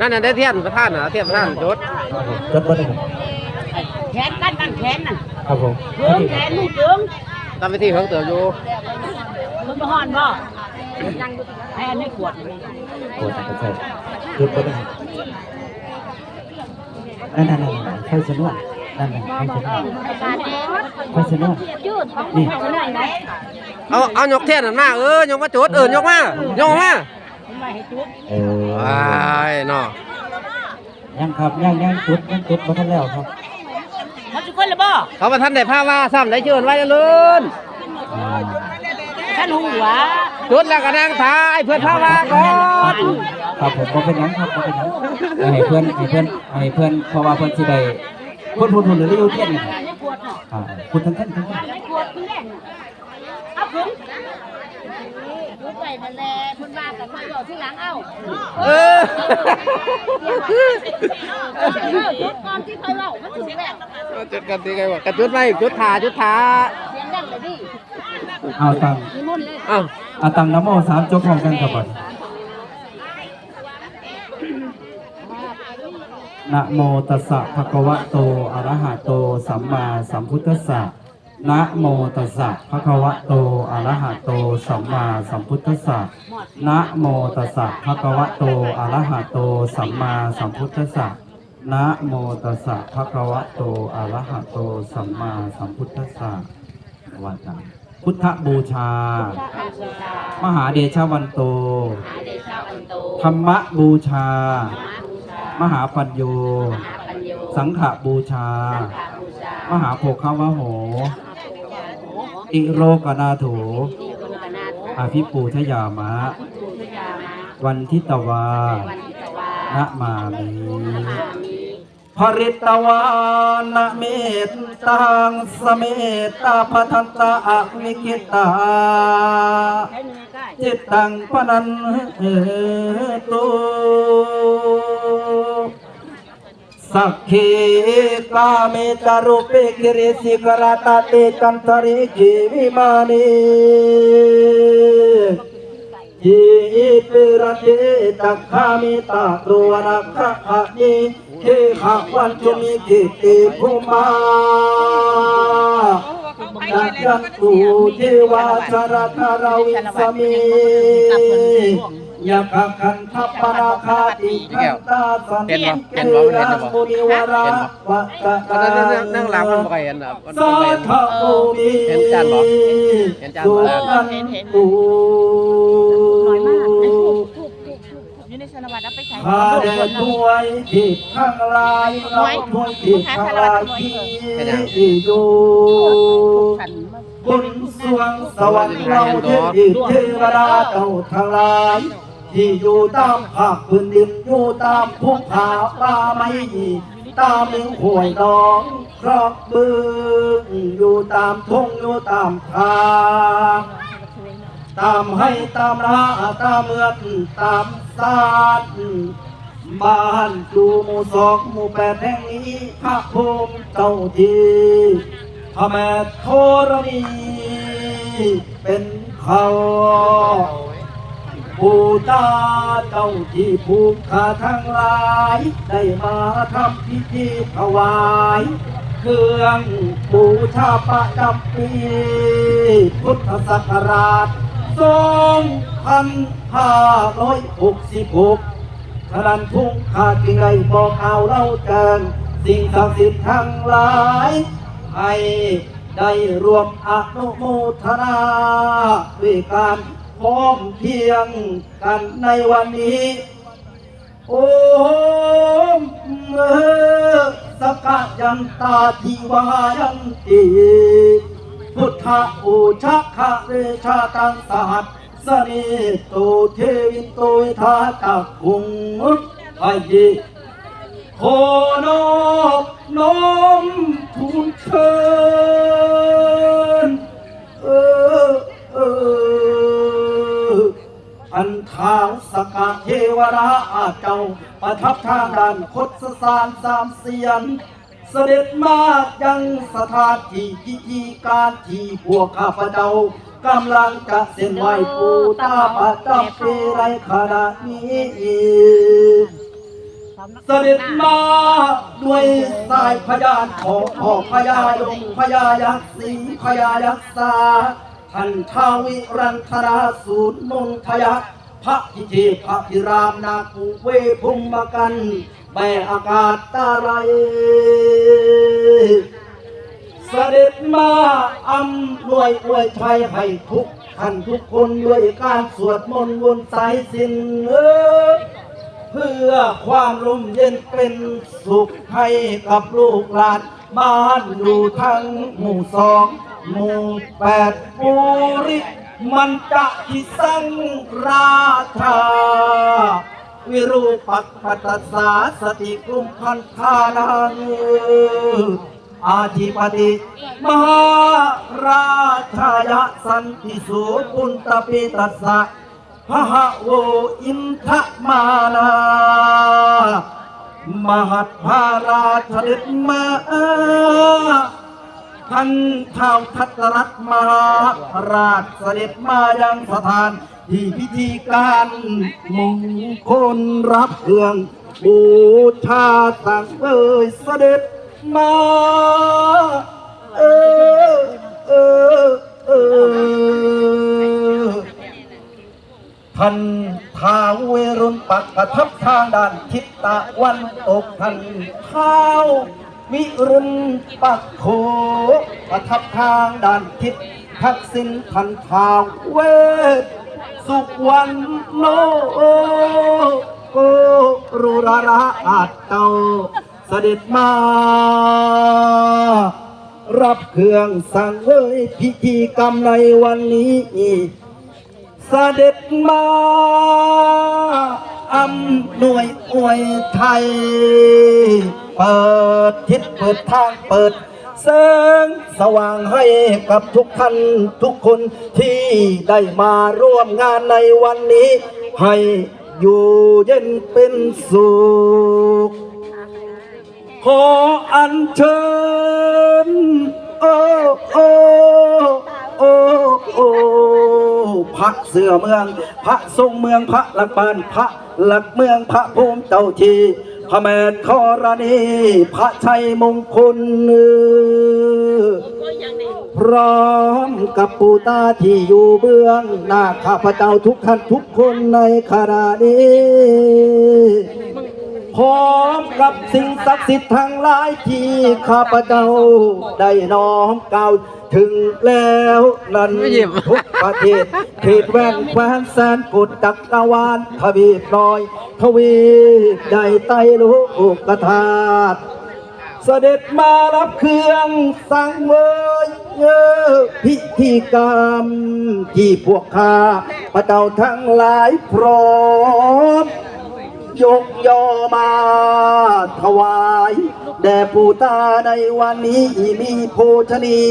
นั่นน่ะได้เทียนประธานน่ะเทียนประธานจดจดบ่ได้ครับแขนกันกันแขนน่ะครับผมเถิงแขนลูกเถิงตามไปที่ของเต๋ออยู่มันบ่ฮ้อนบ่ให้อันนี้ขวดนี่โอ้ใช่ใช่จดบ่ได้ครับนั่นนั่นนั่นไฟสนวนนั่นนั่นไฟสนวนไฟสนวนนี่เอาหน่อยไหนเอาเอายกเทียนนั่นมาเออยกมาจดเออยกมายกมา มันมาให้จุดเออว้ายเนาะยังครับยังยังจุดยังจุดบ่ทันแล้วครับมันสิคนละบ่เขาประท่านได้ผ้าว่าซ้ำได้เชิญไว้เลินอ่าท่านหัวจุดแล้วก็นั่งท้ายเพื่อนผ้าว่าก่อนครับผมบ่เป็นหยังครับบ่เป็นหยังให้เพื่อนให้เพื่อนให้เพื่อนเพราะว่าเพื่อนสิได้พูดพูดพูดหรืออยู่เทียนนี่ครับให้ขวดเนาะอ่าพูดทั้งท่านทั้งท่านให้ขวดคือแรกเอาผ งดูไปนั่นแหละคุณว่าแต่ค่อยบอกทีหลังเอ้าเออก่อนที่ค่อยเว้ามันถึงแล้วจุดกันตีไงวะกระจุดไม่จุดขาจุดขาเสียงดังเลยดิเอาตังมีมนต์เลยเอ้าเอาตังน้ำโมสามจบพร้อมกันครับบ่นะโมตัสสะภะคะวะโต อะระหะโต สัมมาสัมพุทธัสสะ นะโมตัสสะภะคะวะโต อะระหะโต สัมมาสัมพุทธัสสะ นะโมตัสสะภะคะวะโต อะระหะโต สัมมาสัมพุทธัสสะ นะโมตัสสะภะคะวะโต อะระหะโต สัมมาสัมพุทธัสสะว่าจังพุทธบูชา มหาเดชะวันโต ธรรมบูชา มหาปัญโย สังฆบูชา มหาโภคาวะโห อิโรกนาโถอาภิปูชยามะ วันทิตวานะมามิภริตวานะเมตตังสเมตตาพัทันตาอวิคิตาจิตตังปนันเหตุ สักขีกาเมตารุเปกิริสิกราตาเต กันทริขีวิมานีจีเปรเจตักขามิตาตัวนักขะอะนีเทขะวันจุมิกิติภูมาจักจักตูเทวาชรธาราวิสเมียาคัคันทัปปนาคาติขันตาสันติเกรังมุนิวราวัตตานั่งนั่งหลังมันบ่ค่อยเห็นอะมันบ่สัค่อยเห็นทธโอมีเห็นจานบ่เห็นจานบ่สุขันตูน้อยมากไอ้พวกพวกพวกพวกอยู่ในสนวัตเอาไปใช้ข้าเดินด้วยที่ข้างลายเราด้วยที่ข้างลายที่อยู่ขันมาบนสวงสวรรค์เราเทพเทวดาเจ้าทั้งหลาย ที่อยู่ตามภาคพื้นดินอยู่ตามภูผาป่าไม้ตามเมืองห้วยหนองครอกบึงอยู่ตามทุ่งอยู่ตามทางตามให้ตามนาตามเมืองตามสานบ้านดูหมู่สองหมู่แปดแห่งนี้พระภูมิเจ้าที่พระแม่ธรณีเป็นเขา ผู้ตาเจ้าที่ภูมิขาทั้งหลาย ได้มาทำพิธีถวาย เครื่องบูชาประจำปี พุทธศักราชสองพันห้าร้อยหกสิบหกฉะนั้นทุกขาดจึงได้บอกเอาเล่าแจ้งสิ่งศักดิ์สิทธิ์ทั้งหลายให้ได้รวมอนุโมทนาด้วยการ พร้อมเพียงกันในวันนี้ โอมเอสกะยันตาทิวายันติพุทธโอชักขะเรชาตังสหัสสเนโตเทวินโตวิทาตักคุงไอเยโคนอบน้อมทูลเชิญเออเออ อันทางสกาเทวราอาเจ้า ประทับทางด้านคดสสารสามเสียน เสด็จมายังสถานที่พิธีการที่พวกข้าพเจ้ากำลังจะเส้นไหวปูตาประจำปีไรขณะนี้เสด็จมาด้วยสายพยานของพ่อพญาดงพญายักษ์ศรีพญายักษ์สา ท่านทาวิรันธราสูตรมนทยะพระพิเทพระพิรามนาคูเวพุมมากันแม่อากาศตาไรเสด็จมาอำนวยอวยชัยให้ทุกท่านทุกคนด้วยการสวดมนต์วนสายสินเออเพื่อความร่มเย็นเป็นสุขให้กับลูกหลานบ้านอยู่ทั้งหมู่สอง หมู่แปดปุริมันจะที่สังราชา วิรูปักปัตสาสติกลุมพันธานังอาธิปติมหาราชายะสันติสูปุณตปิตัสสะพะหะโวอินทมานา มหัตภาราชเด็จมา ท่านท้าวทัตรัตมหาราชเสด็จมายังสถาน ที่พิธีการมงคลรับเครื่องบูชาต่างเอ่ยเสด็จมาเออเออเออท่านท้าวเวรุณปักประทับทางด้านทิศตะวันตกท่านท้าว วิรุณปักโขประทับทางด้านทิศทักษิณท่านทาวเวสสุวรรณโนโกรุราระอาจเจ้าเสด็จมา รับเครื่องสั่งเวยพิธีกรรมในวันนี้สเสด็จมาอำนวยอวยไทย เปิดทิศเปิดทางเปิดแสงสว่างให้กับทุกท่านทุกคนที่ได้มาร่วมงานในวันนี้ ให้อยู่เย็นเป็นสุข ขออัญเชิญโอ้โอ้โอ้โอ้พระเสือเมือง พระทรงเมืองพระหลักบ้านพระหลักเมืองพระภูมิเจ้าที พระแม่ธรณีพระชัยมงคลพร้อมกับปูตาที่อยู่เบื้องหน้าข้าพเจ้าทุกท่านทุกคนในขณะนี้พร้อมกับสิ่งศักดิ์สิทธิ์ทั้งหลายที่ข้าพเจ้าได้น้อมกล่าวถึงแล้วนั้นไม่หยิบทุกประเทศเขตแว่นแคว้นแสนกุดจักรวาลทวีปน้อย ทวีปใหญ่ไตลูกกธาตุเสด็จมารับเครื่องสังเวยเออพิธีกรรม ที่พวกข้าพระเจ้าทั้งหลายพร้อม ยกย่อมาถวาย แด่ปู่ตาในวันนี้มีโภชนี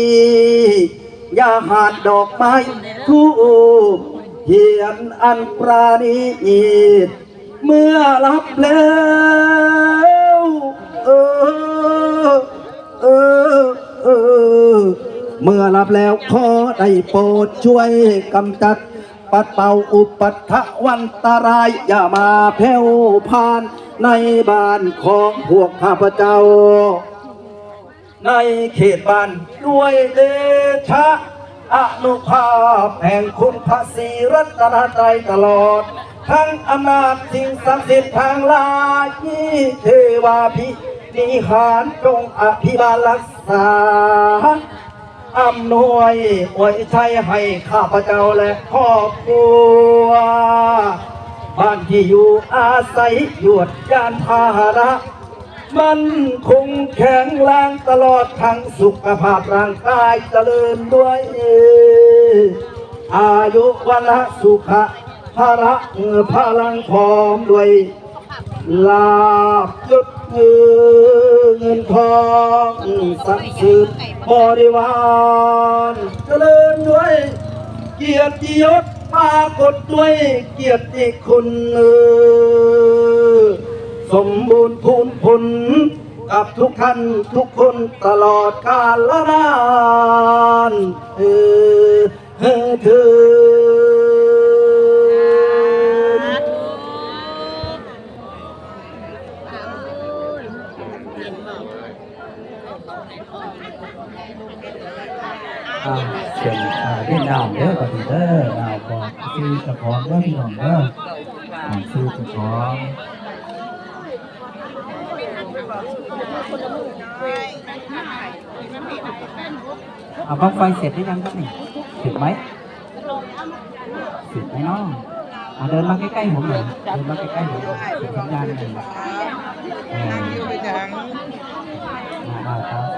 ยาหาดดอกไม้ทูบเทียนอันปราณีตเมื่อรับแล้วเออเออเออเมื่อรับแล้วขอได้โปรดช่วยกำจัด ปัดเป่าอุปัฏฐวันตราย อย่ามาแผ่วพานในบ้านของพวกข้าพเจ้า ในเขตบ้านด้วยเดชะอนุภาพแห่งคุณพระศรีรัตนตรัยตลอด ทั้งอำนาจสิ่งศักดิ์สิทธิ์ทางลายเทวาพินิหารจงอภิบาลรักษา อำนวยอวยชัยให้ข้าพเจ้าและครอบครัว บ้านที่อยู่อาศัยหยวดยานพาหนะมันคงแข็งแรงตลอดทั้งสุขภาพร่างกายเจริญด้วย อายุวันละสุขภาระพลังพร้อมด้วย ลาบยศเงินทองสักดิ์สืบบริวารเจริญด้วยเกียรติยศปรากฏด้วยเกียรติคุณสมบูรณ์พูนผลกับทุกท่านทุกคนตลอดกาลนานเออเออเธอ ส อ่าเสียงอ่าเล่นดาวเด้อปฏิเด้อดาวบ อกซื้อเจ้าของเด้อพี่น้องเด้ออ่าซื้อเจ้าของเอาบังไฟเสร็จหรือยังครับนี่เสร็จไหมเสร็จไหมเนาะอ่าเดินมาใกล้ๆผมหน่อยเดินมาใกล้ๆผมเสียงสัญญาณหน่อยเอออ่าตามส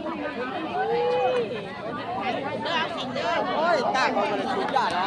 ยที่สุด อ่าบอกตานะ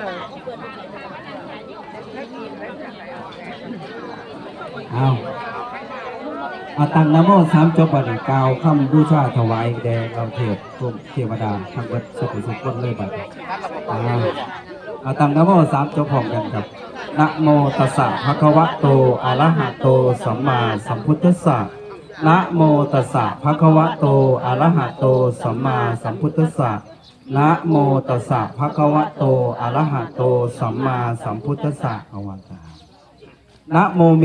อเอาเอาตังนโมสามจบบัดนี้กล่าวคำบูชาถวายแด่เราเทพทุกเทวดาทั้งวัดสุขสุขคนเลยบัดอาเอาตังนโมสามจบพร้อมกันครับ นะโมตัสสะภะคะวะโตอะระหะโตสัมมาสัมพุทธัสสะนะโมตัสสะภะคะวะโตอะระหะโตสัมมาสัมพุทธัสสะนะโมตัสสะภะคะวะโตอะระหะโตสัมมาสัมพุทธัสสะเอาวันตานะโมเม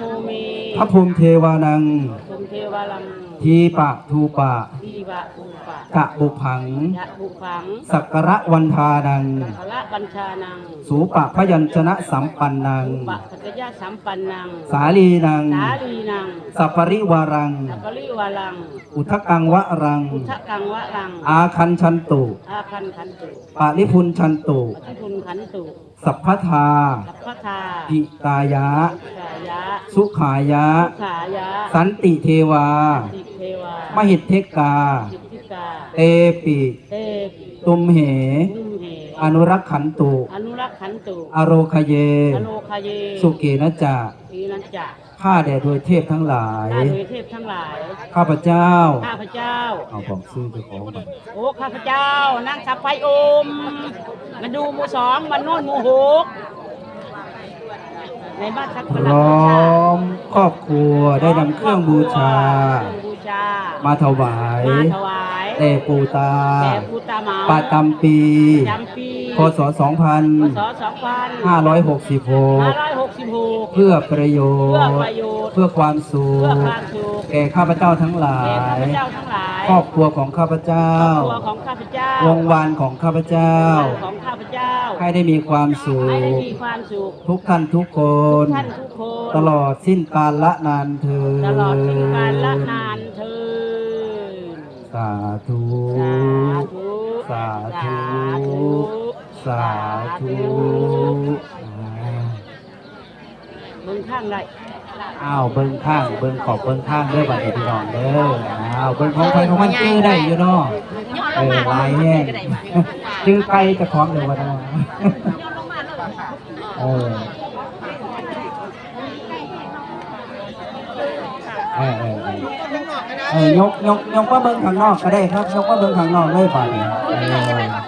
โมเมพระภูมิเทวานังสุมเทวาลัง ทีปะทูปะทีวะอุปะกะบุพัง ยะบุพังสักกระวันทานังพละบัญชานังสูปะพยัญชนะสัมปันนัง ปะสักยะสัมปันนัง สาลีนัง สาลีนังสัปปริวารัง สัพพลิวาลัง อุทกังวะรังพุทธกังวะรัง อาคันชันตุ อาคันขันตุปาริพุนชันตุปฏิพุนขันตุ สัพพทา สัพพทาปิตายะ สายะสุขายะสุขายะสันติเทวาสิเทวามหิทเทกาสิทธิกา เตปิ เตปิตุมเหนุ่มเหอนุรักขันตุ อนุรักษ์ขันตุ อโรคเย อโลคาเยสุเกนะจะทีนันจะ ข้าแด่โดยเทพทั้งหลาย ข้าโดยเทพทั้งหลาย ข้าพเจ้า ข้าพเจ้า เอาของซื้อเจ้าของก่อนโอ้ข้าพเจ้านั่งสับไฟโอม มาดูหมูสองมาโน่นหมูหกในบ้านสักพการะร้บูอชามครอบครัวได้นำเครื่องบูชา เครื่องบูชามาถวายมาถวายแด่ปู่ตาแด่ปูตาเหมาปาตำปีจำปีพศพศสองพัน2566ห้าร้อยหกสิบหกเพื่อประโยเพื่อชประน์โยชน์เพื่อความสุเพื่อขความสุขแก่ข้าพเจ้าทั้งหลาแก่ข้าพยเจ้าทั้งหลายครอบครัวของข้าพเจ้า ครอบครัวของข้าพเจ้าวงวานของข้าพเจ้า ของข้าพเจ้าให้ได้มีความสุให้ได้ขมีความสุขทุกท่านทุกคน ท่านทุกคนตลอดสิ้นกาลละนานเธอญ ตลอดถึงการละนานเทิน สาธุ สาธุ สาธุอ่ามึงข้างไรอ้าวเบิ้งข้าง เบิ้งขอบเบิ้งข้างเด้อบัดนี้พี่น้องเด้ออ้าวเบิ้งของใครของมันชื่อได้อยู่เนาะเออลายแห้งชื่อใครจะคล้องเดี๋ยววันนั้นเออเออ เออยกยกยกว่าเบิ้งข้างนอกก็ได้ครับ ยกว่าเบิ้งข้างนอกเลยบัดนี้เออ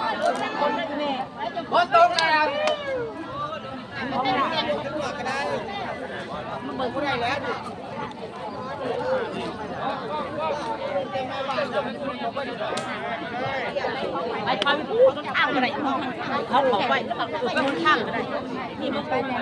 ไปไปพูดข้างอะไรเขาบอกไปแล้วแบบข้างก็ได้นี่มันไปไหน